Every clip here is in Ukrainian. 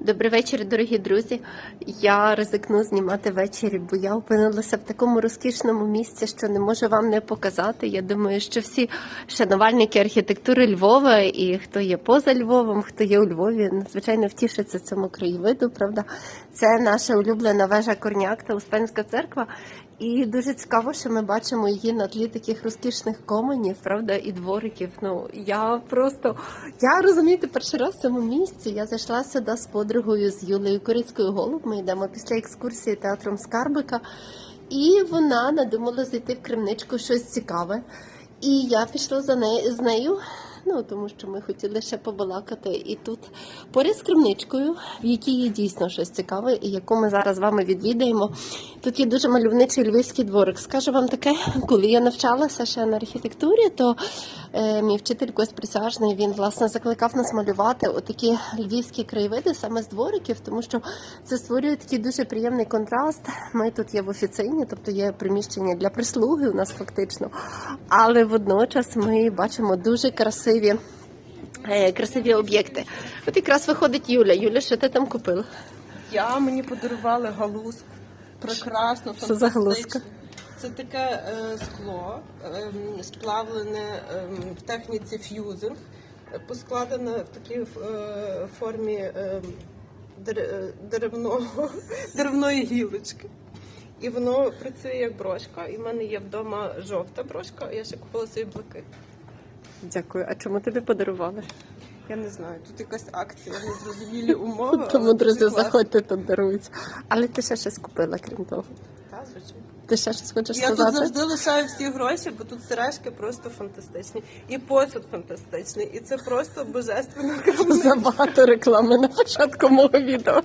Добрий вечір, дорогі друзі. Я ризикну знімати ввечері, бо я опинилася в такому розкішному місці, що не можу вам не показати. Я думаю, що всі шанувальники архітектури Львова і хто є поза Львовом, хто є у Львові, надзвичайно втішиться цьому краєвиду. Правда, це наша улюблена вежа Корняк та Успенська церква. І дуже цікаво, що ми бачимо її на тлі таких розкішних коменів, правда, і двориків. Ну я просто я розумієте, перший раз в цьому місці. Я зайшла сюди з подругою з Юлею Корицькою Голуб. Ми йдемо після екскурсії театром Скарбика, і вона надумала зайти в крамничку щось цікаве. І я пішла за нею з нею. Ну, тому що ми хотіли ще побалакати. І тут поряд з крамничкою, в якій є дійсно щось цікаве, і яку ми зараз з вами відвідаємо. Тут є дуже мальовничий львівський дворик. Скажу вам таке, коли я навчалася ще на архітектурі, то мій вчитель Кость Присяжний він власне закликав нас малювати отакі львівські краєвиди саме з двориків, тому що це створює такий дуже приємний контраст. Ми тут є в офіцині, тобто є приміщення для прислуги у нас фактично. Але водночас ми бачимо дуже красиві. е, Красиві об'єкти. От якраз виходить Юля. Юля, що ти там купила? Я мені подарували галузку. Прекрасно, Що за галузка? Це таке е, скло, ем, сплавлене ем, в техніці ф'юзинг, е, поскладене в такій е, формі дер- е, деревного, деревної гілочки. І воно працює як брошка. І в мене є вдома жовта брошка, я ще купила собі блакит. Дякую. А чому тобі подарували? Я не знаю, тут якась акція, незрозумілі умови. Тому, друзі, заходьте тут дарують. Але ти ще щось купила, крім того. Та, звичайно. Ти ще щось хочеш Я тут завжди лишаю всі гроші, бо тут сережки просто фантастичні. І посуд фантастичний. І це просто божественно. Забагато реклами на початку мого відео.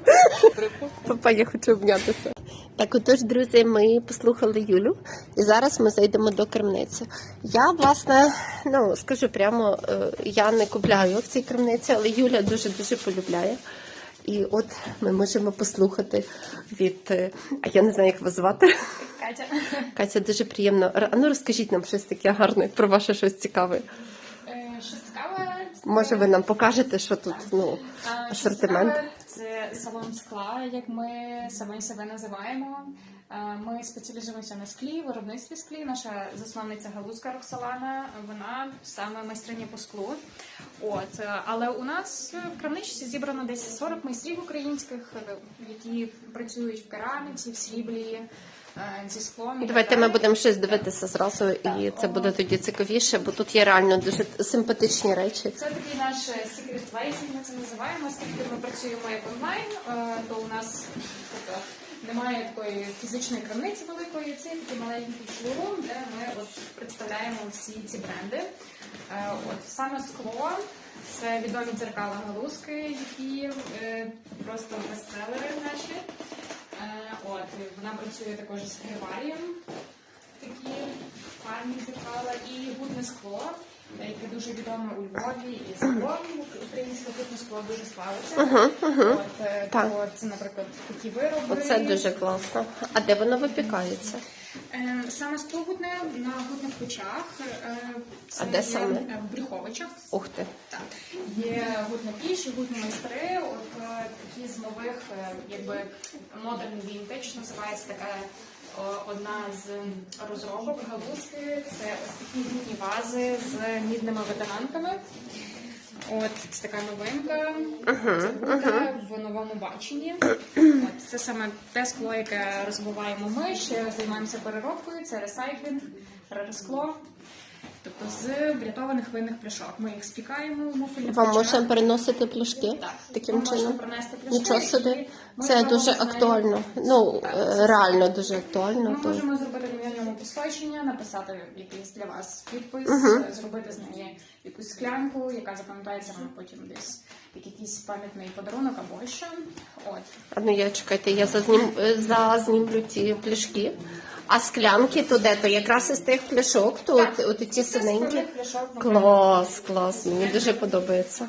Папа, я хочу обнятися. Так, отож, друзі, ми послухали Юлю, і зараз ми зайдемо до крамниці. Я, власне, ну скажу прямо, е, я не купляю в цій крамниці, але Юля дуже дуже полюбляє. І от ми можемо послухати від. е, А я не знаю, як вас звати. Катя. Катя, дуже приємно. А ну розкажіть нам щось таке гарне про ваше щось цікаве. Щось Що цікаве? Може, ви нам покажете, що тут ну, асортимент? Це салон скла, як ми самі себе називаємо. Ми спеціалізуємося на склі, виробництві склі. Наша засновниця Галузка Роксолана, вона саме майстриня по склу. От, е, але у нас в крамничці зібрано десь 40 майстрів українських, е, які працюють в кераміці, в сріблі, зі склом. Давайте ми будемо щось дивитися зразу, і це буде тоді цікавіше, бо тут є реально дуже симпатичні речі. Це такий наш secret place, ми це називаємо, оскільки ми працюємо як онлайн, е, то у нас тобто, немає такої фізичної крамниці великої, це такий маленький шоурум, де ми от представляємо всі ці бренди. Е, От саме скло. Це відомі дзеркала галузки, які е, просто бестселери наші. Е, От, вона працює також з гриварієм такі гарні зеркала і гутне скло, яке дуже відоме у Львові і загалом українське гутне скло дуже славиться. От, е, Так. це, наприклад, такі вироби. Оце дуже класно. А де воно випікається? Е, Саме скло гутне на гутних печах. е, Це А де є саме? в Брюховичах. Ух ти. Так, є гутна піч, і гутні майстри. От е, такі з нових, якби модерн вінтедж, називається така одна з розробок галузки. Це ось такі гутні вази з мідними ветеранками. От це така новинка. Це буде в новому баченні. От це саме те скло, яке розвиваємо ми. Ще займаємося переробкою. Це ресайклінг, ререскло. Тобто з врятованих винних пляшок. Ми їх спікаємо в муфельних Вам можна переносити пляшки Так. таким Ми чином? принести пляшки, Нічого собі. Це дуже актуально. Ну Так, е, реально дуже Ми актуально. То можемо зробити на написати якийсь для вас підпис, зробити з неї якусь склянку, яка запам'ятається вам потім десь як якийсь пам'ятний подарунок або ще. От. а ну я чекайте, я зазнім е, зазнімлю ці пляшки. А склянки то де? То якраз із тих пляшок, то от, от ті синенькі. Клас, клас, мені дуже подобається.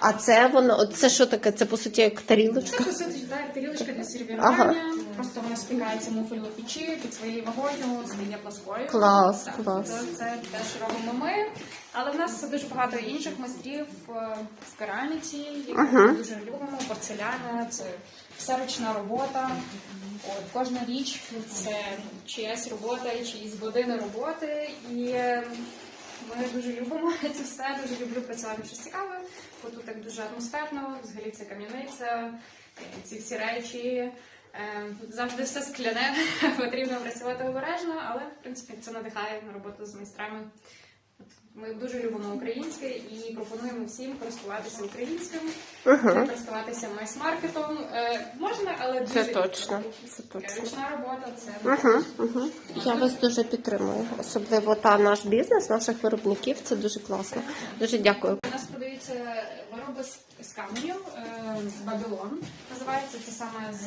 А це воно, от це що таке? Це по суті як Це тарілочка. по суті так, тарілочка для сервірування. Ага. Просто вона спікається муфель у печі під своєю вагою, стає плоскою. Клас, Так, клас. то Це теж робимо ми. Але в нас дуже багато інших майстрів е, в кераміці, які ми дуже любимо. Порцеляна, це все ручна робота. От, кожна річ це чиясь робота, чиїсь години роботи. І е, ми дуже любимо це все, дуже люблю працювати щось цікаве, бо тут так дуже атмосферно, взагалі це кам'яниця, е, ці всі речі. Е, Завжди все скляне, потрібно працювати обережно, але в принципі це надихає на роботу з майстрами. Ми дуже любимо українське і пропонуємо всім користуватися українським, користуватися майс-маркетом. Е, Можна, але Це дуже точно, це Е, точно. Ручна робота це Угу, угу. Я вас дуже підтримую. Особливо та наш бізнес, наших виробників. Це дуже класно. Дуже дякую. Продаються вироби з, з каменю, е, Бабілон називається це саме з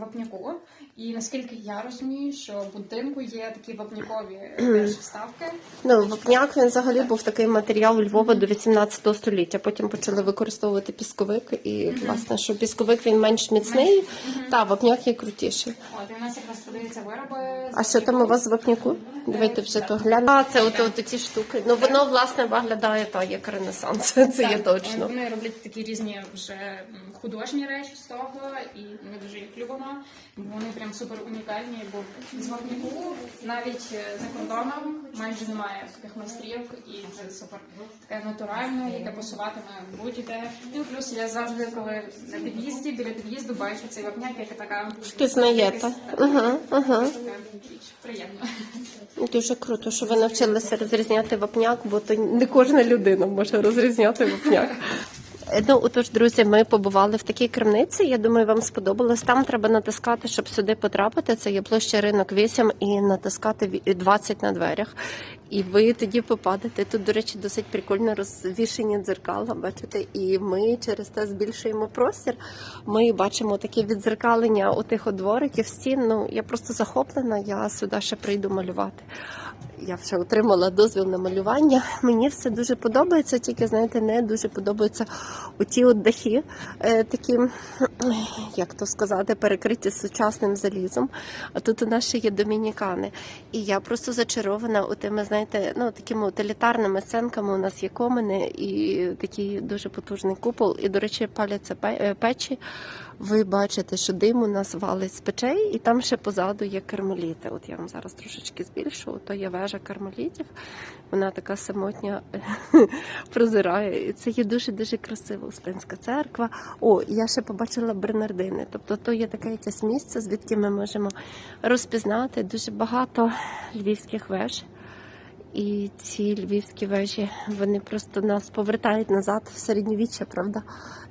вапняку. І наскільки я розумію, що в будинку є такі вапнякові теж вставки. Ну, вапняк він взагалі був такий матеріал у Львова до 18 століття. Потім почали використовувати пісковик, і власне, що пісковик він менш міцний, та вапняк є крутіший. От і у нас якраз продаються вироби. А що там у вас з вапняку? Давайте вже то глянемо. А, це от, от ті штуки. Ну воно власне виглядає так, як ренесанс. Це є точно. Вони роблять такі різні вже художні речі з того, і ми дуже їх любимо. Вони прям супер унікальні, бо з вапняку навіть е, за кордоном майже немає таких майстрів, і це супер таке натуральне, яке посуватиме будь-де. Ну плюс я завжди, коли на під'їзді, біля під'їзду бачу цей вапняк, як така Впізнаєте. Річ. Приємно. Дуже круто, що ви навчилися розрізняти вапняк, бо то не кожна людина може розрізняти вапняк. Е, Ну, отож, друзі, ми побували в такій крамниці. Я думаю, вам сподобалось. Там треба натискати, щоб сюди потрапити. Це є площа ринок 8 і натискати ві- 20 на дверях. І ви тоді попадете. Тут, до речі, досить прикольно розвішені дзеркала. Бачите, і ми через те збільшуємо простір. Ми бачимо таке відзеркалення у тих двориків стін. Ну я просто захоплена. Я сюди ще прийду малювати. Я вже отримала дозвіл на малювання. Мені все дуже подобається, тільки знаєте, не дуже подобаються оті от дахи, е, такі, як то сказати, перекриті сучасним залізом. А тут у нас ще є домінікани. І я просто зачарована у тими, знаєте, ну такими утилітарними сценками. У нас є комини і такий дуже потужний купол. І, до речі, паляться е, печі. Ви бачите, що дим у нас валить з печей, і там ще позаду є кармеліти. От я вам зараз трошечки збільшу. То є вежа кармелітів. Вона така самотня прозирає. І це є дуже дуже красиво. Успенська церква. О, я ще побачила Бернардини. Тобто, то є таке якесь місце, звідки ми можемо розпізнати дуже багато львівських веж. І ці львівські вежі вони просто нас повертають назад в середньовіччя, правда?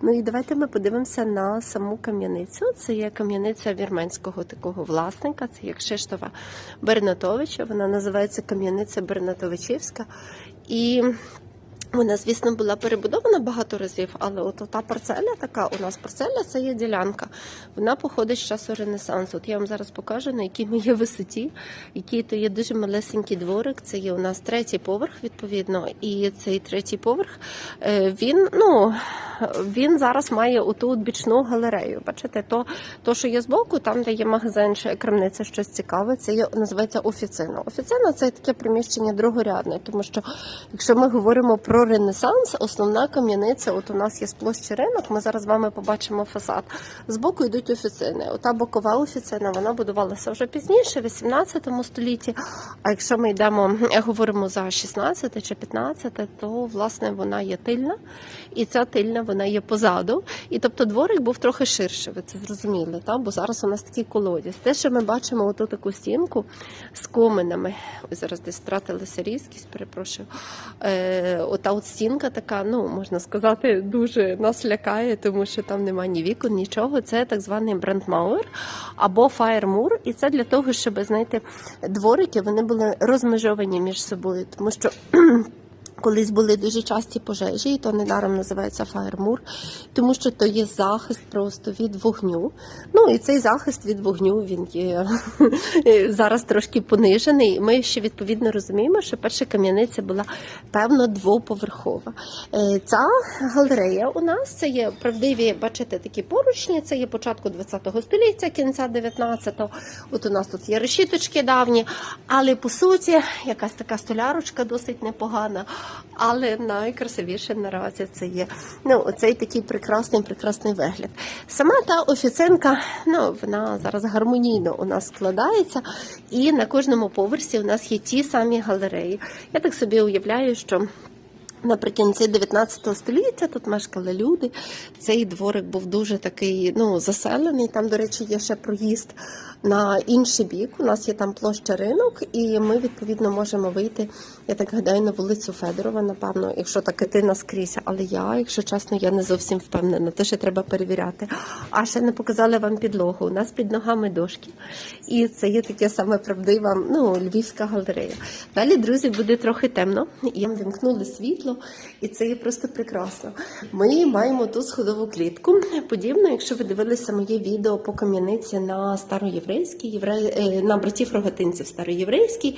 Ну і давайте ми подивимося на саму кам'яницю. Це є кам'яниця вірменського такого власника, це є шиштова Бернатовича. Вона називається кам'яниця Бернатовичівська. І вона, звісно, була перебудована багато разів, але от та парцеля така, у нас парцеля це є ділянка. Вона походить з часу Ренесансу. От я вам зараз покажу, на якій ми є висоті, який то є дуже малесенький дворик. Це є у нас третій поверх, відповідно. І цей третій поверх е, він, ну, він зараз має оту от бічну галерею. Бачите, то, то, що є збоку, там, де є магазин, чи крамниця, щось цікаве, це є, називається офіцина. Офіцина це таке приміщення другорядне, тому що якщо ми говоримо про Ренесанс, основна кам'яниця, от у нас є з площі ринок, ми зараз з вами побачимо фасад. Збоку йдуть офіцини. Ота бокова офіцина, вона будувалася вже пізніше, в 18 столітті. А якщо ми йдемо, е, говоримо за 16 чи 15, то власне вона є тильна, і ця тильна вона є позаду. І тобто дворик був трохи ширше, ви це зрозуміли, та? бо зараз у нас такий колодязь. Те, що ми бачимо оту таку стінку з коминами. Ось зараз десь втратилася різкість, перепрошую. Е, ота от стінка така, ну можна сказати, дуже нас лякає, тому що там немає ні вікон, нічого. Це так званий брендмауер або фаєрмур. І це для того, щоб знаєте, дворики вони були розмежовані між собою, тому що. Колись були дуже часті пожежі, і то недаром називається фаєрмур, тому що то є захист просто від вогню. Ну і цей захист від вогню він є зараз трошки понижений. Ми ще відповідно розуміємо, що перша кам'яниця була певно двоповерхова. Е, Ця галерея у нас це є правдиві, бачите, такі поручні. Це є початку 20 століття, кінця 19-го. От у нас тут є решіточки давні, але по суті, якась така столярочка досить непогана. Але найкрасивіше наразі це є ну, оцей такий прекрасний, прекрасний вигляд. Сама та офіцинка, ну вона зараз гармонійно у нас складається, і на кожному поверсі у нас є ті самі галереї. Я так собі уявляю, що. Наприкінці 19 століття тут мешкали люди. Цей дворик був дуже такий ну, заселений. Там, до речі, є ще проїзд на інший бік. У нас є там площа ринок, і ми відповідно можемо вийти. Я так гадаю, на вулицю Федорова, напевно, якщо так іти наскрізь. Але я, якщо чесно, я не зовсім впевнена, то ще треба перевіряти. А ще не показали вам підлогу. У нас під ногами дошки. І це є таке саме правдива ну, львівська галерея. Далі, друзі, буде трохи темно. І вимкнули світло, і це є просто прекрасно. Ми маємо ту сходову клітку. Подібно, якщо ви дивилися моє відео по кам'яниці на староєврейській, євре... е, на братів рогатинців староєврейській,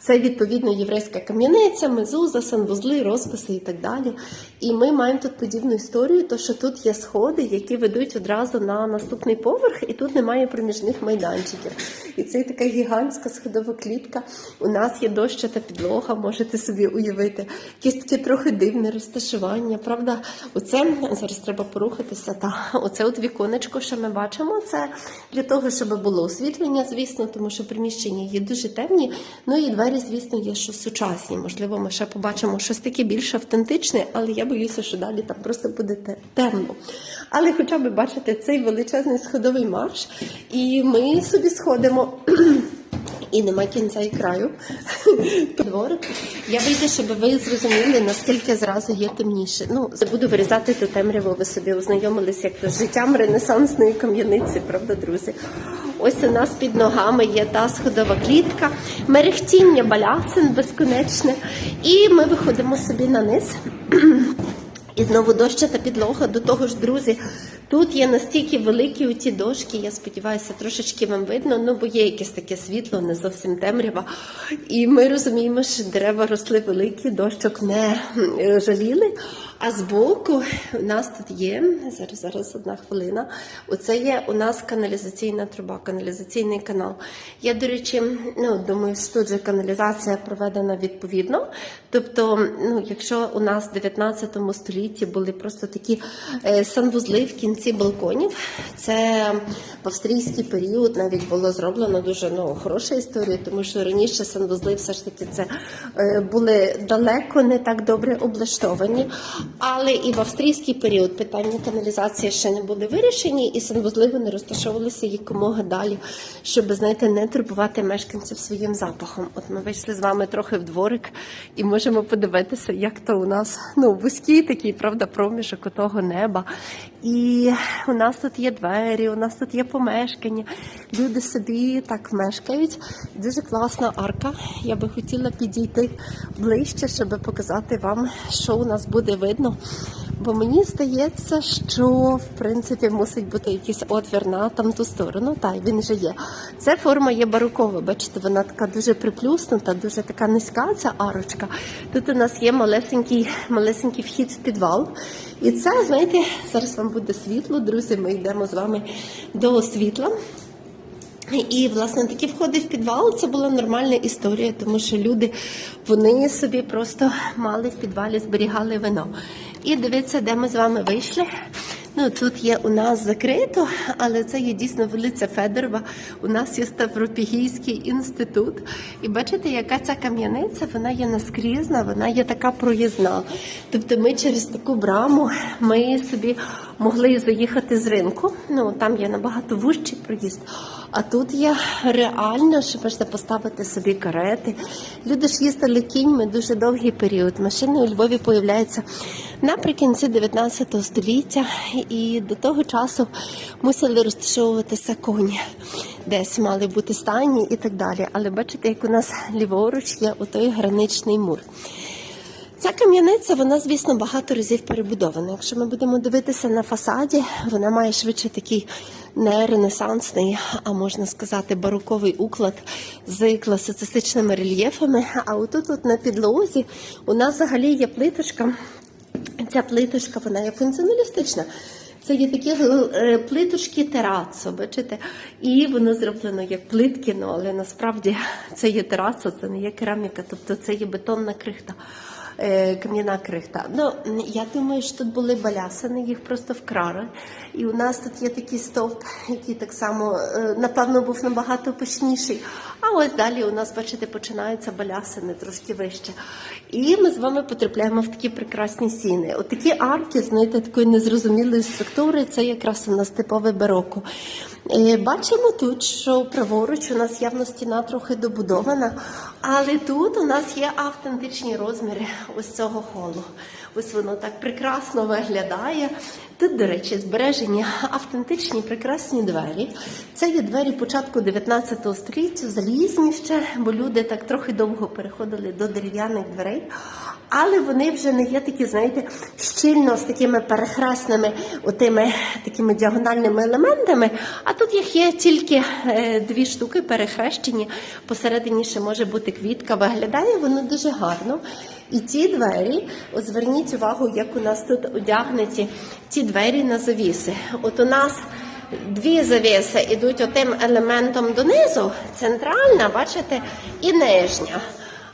це відповідно єврейська кам'яниця, мезуза, санвузли, розписи і так далі. І ми маємо тут подібну історію, то що тут є сходи, які ведуть одразу на наступний поверх, і тут немає проміжних майданчиків. І це така гігантська сходова клітка. У нас є дощата підлога, можете собі уявити. Якесь таке трохи дивне розташування. Правда, оце зараз треба порухатися. Та оце от віконечко, що ми бачимо, це для того, щоб було освітлення, звісно, тому що приміщення є дуже темні. Ну і двері, звісно, є що сучасні. Можливо, ми ще побачимо щось таке більш автентичне, але я боюся, що далі там просто буде темно. Але хоча б бачите цей величезний сходовий марш, і ми собі сходимо. І нема кінця і краю. Дворик. Я вийду, щоб ви зрозуміли, наскільки зразу є темніше. Ну, буду вирізати ту темряву, ви собі ознайомилися як з життям ренесансної кам'яниці, правда, друзі? Ось у нас під ногами є та сходова клітка, мерехтіння балясин безконечне. І ми виходимо собі на низ. І знову дощата підлога. До того ж, друзі, тут є настільки великі оті дошки, я сподіваюся, трошечки вам видно, ну бо є якесь таке світло, не зовсім темрява. І ми розуміємо, що дерева росли великі, дощок не е, жаліли. А збоку у нас тут є, зараз, зараз одна хвилина. Оце є у нас каналізаційна труба, каналізаційний канал. Я, до речі, ну думаю, що тут же каналізація проведена відповідно. Тобто, ну, якщо у нас в 19 столітті були просто такі е, санвузли в кінці балконів, це в австрійський період навіть було зроблено дуже ну, хороша історія, тому що раніше санвузли все ж таки це е, були далеко не так добре облаштовані. Але і в австрійський період питання каналізації ще не були вирішені, і санвузли вони розташовувалися якомога далі, щоб знаєте, не турбувати мешканців своїм запахом. От ми вийшли з вами трохи в дворик і можемо подивитися, як то у нас ну вузький такий, правда, проміжок у того неба. І у нас тут є двері, у нас тут є помешкання. Люди собі так мешкають. Дуже класна арка. Я би хотіла підійти ближче, щоб показати вам, що у нас буде видно. Бо мені здається, що в принципі мусить бути якийсь отвір на там ту сторону. Та й він же є. Ця форма є барокова. Бачите, вона така дуже приплюснута, дуже така низька. Ця арочка. Тут у нас є малесенький, малесенький вхід в підвал. І це, знаєте, зараз вам буде світло, друзі. Ми йдемо з вами до світла. І власне такі входи в підвал це була нормальна історія, тому що люди вони собі просто мали в підвалі, зберігали вино. І дивіться, де ми з вами вийшли. Ну тут є у нас закрито, але це є дійсно вулиця Федорова. У нас є Ставропігійський інститут. І бачите, яка ця кам'яниця? Вона є наскрізна, вона є така проїзна. Тобто, ми через таку браму ми собі могли заїхати з ринку. Ну там є набагато вужчий проїзд. А тут є реально, що можете поставити собі карети. Люди ж їздили кіньми дуже довгий період. Машини у Львові появляються наприкінці 19 століття, і до того часу мусили розташовуватися коні. Десь мали бути стані і так далі. Але бачите, як у нас ліворуч є отой граничний мур. Ця кам'яниця, вона, звісно, багато разів перебудована. Якщо ми будемо дивитися на фасаді, вона має швидше такий не ренесансний, а можна сказати, бароковий уклад з класицистичними рельєфами. А отут, от на підлозі, у нас взагалі є плиточка. Ця плиточка, вона є функціоналістична. Це є такі е, плиточки терацо, бачите? І воно зроблено як плитки, ну, але насправді це є терацо, це не є кераміка, тобто це є бетонна крихта. е, Кам'яна крихта. Ну, я думаю, що тут були балясини, їх просто вкрали. І у нас тут є такий стовп, який так само, е, напевно, був набагато пишніший. А ось далі у нас, бачите, починаються балясини трошки вище. І ми з вами потрапляємо в такі прекрасні сіни. От такі арки, знаєте, такої незрозумілої структури, це якраз у нас типове бароко. Е, Бачимо тут, що праворуч у нас явно стіна трохи добудована, але тут у нас є автентичні розміри ось цього холу. Ось воно так прекрасно виглядає. Тут, до речі, збережені автентичні прекрасні двері. Це є двері початку 19 століття, залізні ще, бо люди так трохи довго переходили до дерев'яних дверей. Але вони вже не є такі, знаєте, щільно з такими перехресними, отими такими діагональними елементами. А тут їх є тільки е, дві штуки перехрещені. Посередині ще може бути квітка. Виглядає воно дуже гарно. І ті двері, от зверніть увагу, як у нас тут одягнуті ті двері на завіси. От у нас дві завіси йдуть отим елементом донизу, центральна, бачите, і нижня.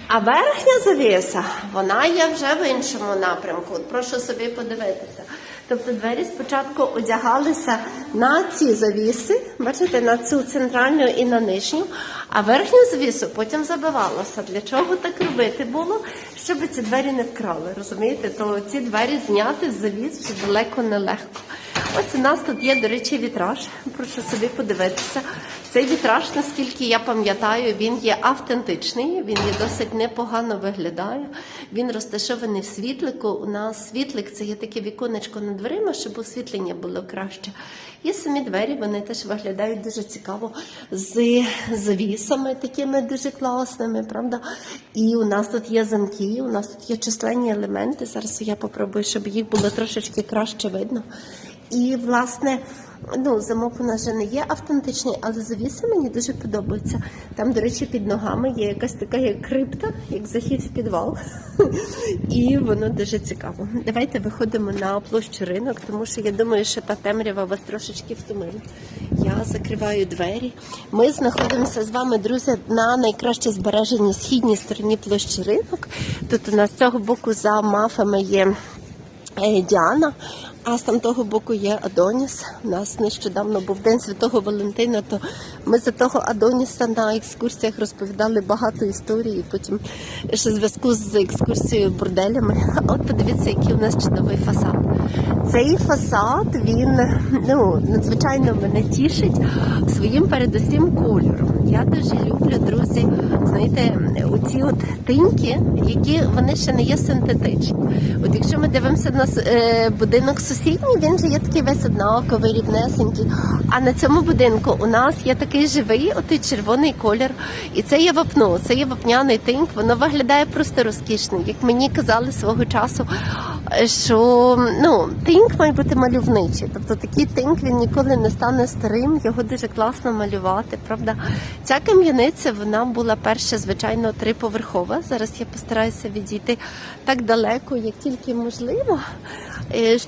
А верхня завіса, вона є вже в іншому напрямку. Прошу собі подивитися. Тобто двері спочатку одягалися на ці завіси, бачите, на цю центральну і на нижню, а верхню завісу потім забивалося. Для чого так робити було? Щоб ці двері не вкрали, розумієте? То ці двері зняти з завіс далеко нелегко. Ось у нас тут є, до речі, вітраж. Прошу собі подивитися. Цей вітраж, наскільки я пам'ятаю, він є автентичний, він є досить непогано виглядає. Він розташований в світлику. У нас світлик це є таке віконечко над дверима, щоб освітлення було краще. Є самі двері, вони теж виглядають дуже цікаво з завісами такими дуже класними, правда? І у нас тут є замки, у нас тут є численні елементи. Зараз я попробую, щоб їх було трошечки краще видно. І, власне, ну, замок у нас вже не є автентичний, але завіси мені дуже подобаються. Там, до речі, під ногами є якась така як крипта, як захід в підвал. І воно дуже цікаво. Давайте виходимо на площу ринок, тому що я думаю, що та темрява вас трошечки втомила. Я закриваю двері. Ми знаходимося з вами, друзі, на найкраще збереженій східній стороні площі ринок. Тут у нас з цього боку за мафами є е, Діана. А з того боку є Адоніс. У нас нещодавно був день Святого Валентина, то ми за того Адоніса на екскурсіях розповідали багато історій. І потім ще зв'язку з екскурсією борделями. От подивіться, який у нас чудовий фасад. Цей фасад він ну надзвичайно мене тішить своїм передусім кольором. Я дуже люблю, друзі, знаєте, оці от тиньки, які вони ще не є синтетичні. От якщо ми дивимося на е, будинок сусідній, він же є такий весь однаковий, рівнесенький. А на цьому будинку у нас є такий живий, отий червоний колір. І це є вапно, це є вапняний тиньк. Воно виглядає просто розкішно. Як мені казали свого часу, що ну тиньк має бути мальовничий. Тобто такий тиньк він ніколи не стане старим, його дуже класно малювати. Правда, ця кам'яниця вона була перша, звичайно, триповерхова. Зараз я постараюся відійти так далеко, як тільки можливо, е,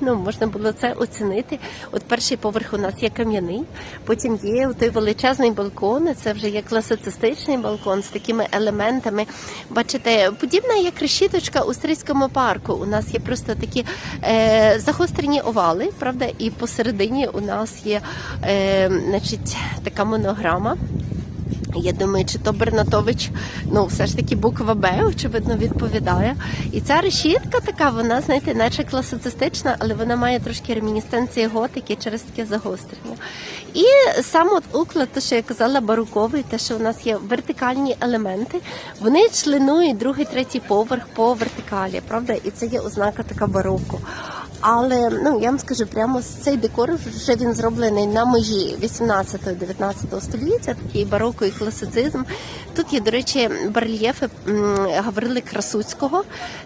ну, можна було це оцінити. От перший поверх у нас є кам'яний, потім є той величезний балкон. Це вже є класицистичний балкон з такими елементами. Бачите, подібна як решіточка у стрийському парку. У нас є просто такі е, загострені овали, правда, і посередині у нас є е, значить, така монограма. Я думаю, чи то Бернатович, ну все ж таки буква Б, очевидно, відповідає. І ця решітка така, вона, знаєте, наче класицистична, але вона має трошки ремінісценції готики через таке загострення. І сам от уклад, те, що я казала, бароковий, те, що у нас є вертикальні елементи, вони членують другий, третій поверх по вертикалі, правда? І це є ознака така бароко. Але ну я вам скажу прямо цей декор вже він зроблений на межі 18-19 століття, такий бароко і класицизм. Тут є, до речі, барельєфи Гаврили Красуцького.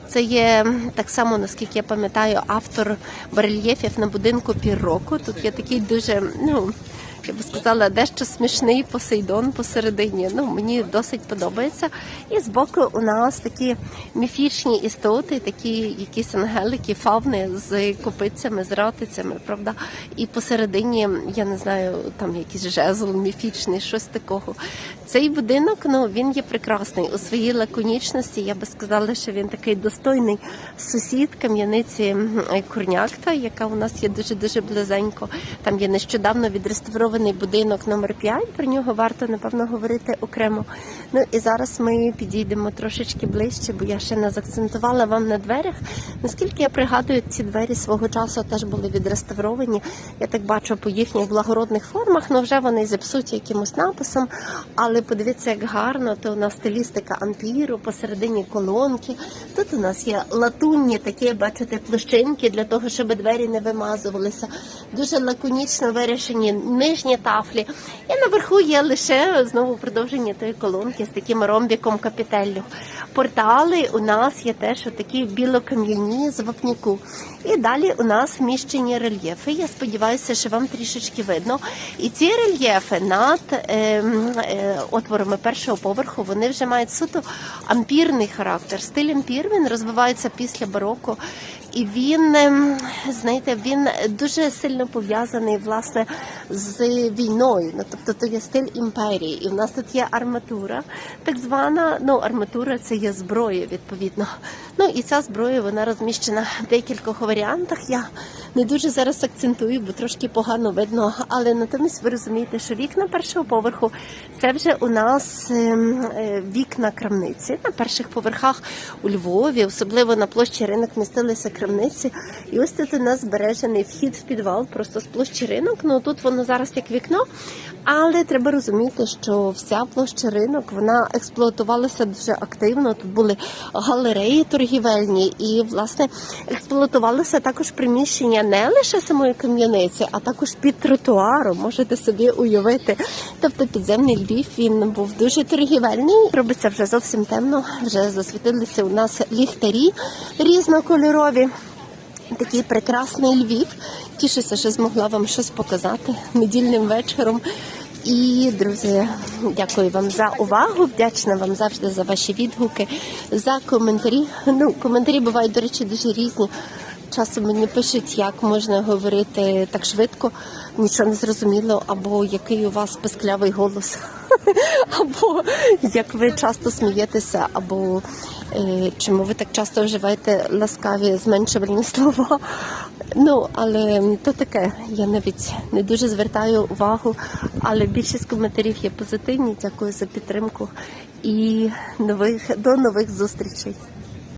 Це є так само, наскільки я пам'ятаю, автор барельєфів на будинку Пірроку. Тут є такий дуже ну. Я би сказала, дещо смішний посейдон посередині. Ну мені досить подобається. І збоку у нас такі міфічні істоти, такі якісь ангелики, фавни з копицями, з ратицями, правда. І посередині, я не знаю, там якийсь жезл міфічний, щось такого. Цей будинок, ну він є прекрасний у своїй лаконічності. Я би сказала, що він такий достойний сусід кам'яниці Курнякта, яка у нас є дуже дуже близенько. Там є нещодавно відреставрований будинок номер 5 Про нього варто напевно говорити окремо. Ну і зараз ми підійдемо трошечки ближче, бо я ще не закцентувала вам на дверях. Наскільки я пригадую, ці двері свого часу теж були відреставровані. Я так бачу по їхніх благородних формах, але вже вони зіпсуті якимось написом. Але подивіться, як гарно, то у нас стилістика ампіру, посередині колонки. Тут у нас є латунні такі, бачите, площинки для того, щоб двері не вимазувалися. Дуже лаконічно вирішені нижні тафлі. І наверху є лише знову продовження тої колонки з таким ромбіком капітеллю. Портали у нас є теж такі білокам'яні з вапніку. І далі у нас вміщені рельєфи. Я сподіваюся, що вам трішечки видно. І ці рельєфи над ем, е, отворами першого поверху вони вже мають суто ампірний характер. Стиль ампір він розвивається після бароко. І він, ем, знаєте, він дуже сильно пов'язаний власне з війною. Ну, тобто то є стиль імперії. І в нас тут є арматура, так звана. Ну, арматура це є зброя, відповідно. Ну і ця зброя вона розміщена в декількох варіантах. Я не дуже зараз акцентую, бо трошки погано видно. Але натомість ви розумієте, що вікна першого поверху це вже у нас ем, е, вікна крамниці на перших поверхах у Львові, особливо на площі ринок містилися крамниці. І ось тут у нас збережений вхід в підвал, просто з площі ринок. Ну тут воно зараз як вікно. Але треба розуміти, що вся площа ринок вона експлуатувалася дуже активно. Тут були галереї торгівельні, і власне експлуатувалося також приміщення не лише самої кам'яниці, а також під тротуаром. Можете собі уявити. Тобто підземний Львів він був дуже торгівельний. Робиться вже зовсім темно. Вже засвітилися у нас ліхтарі різнокольорові. Такий прекрасний Львів. Тішуся, що змогла вам щось показати недільним вечором. І, друзі, дякую вам за увагу. Вдячна вам завжди за ваші відгуки, за коментарі. Ну, коментарі бувають, до речі, дуже різні. Часом мені пишуть, як можна говорити так швидко, нічого не зрозуміло, або який у вас писклявий голос, або як ви часто смієтеся, або чому ви так часто вживаєте ласкаві зменшувальні слова. Ну, але то таке, я навіть не дуже звертаю увагу, але більшість коментарів є позитивні. Дякую за підтримку і нових до нових зустрічей.